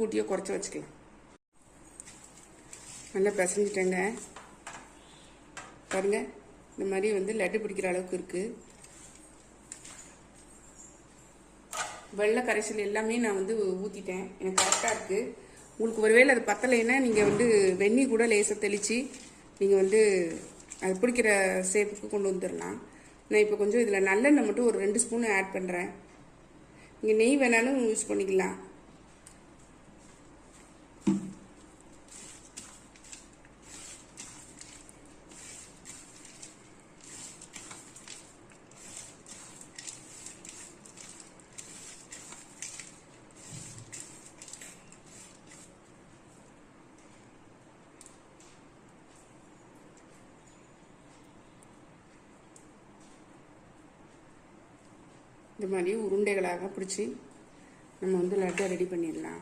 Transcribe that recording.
கூட்டியோ குறைச்சி வச்சுக்கலாம். நல்லா பிசைஞ்சிட்டேங்க. பாருங்க இந்த மாதிரி வந்து லட்டு பிடிக்கிற அளவுக்கு இருக்குது வெள்ளை கரைசல் எல்லாமே நான் வந்து ஊற்றிட்டேன் எனக்கு கரெக்டாக இருக்குது உங்களுக்கு ஒருவேளை அது பத்தலைன்னா நீங்கள் வந்து வெந்நீர் கூட லேசாக தெளித்து நீங்கள் வந்து அது பிடிக்கிற சேப்புக்கு கொண்டு வந்துடலாம் நான் இப்போ கொஞ்சம் இதில் நல்லெண்ணெய் மட்டும் ஒரு ரெண்டு ஸ்பூன் ஆட் பண்ணுறேன் நீங்கள் நெய் வேணாலும் யூஸ் பண்ணிக்கலாம். இந்த மாதிரி உருண்டைகளாக பிடிச்சி நம்ம வந்து லட்டை ரெடி பண்ணிடலாம்.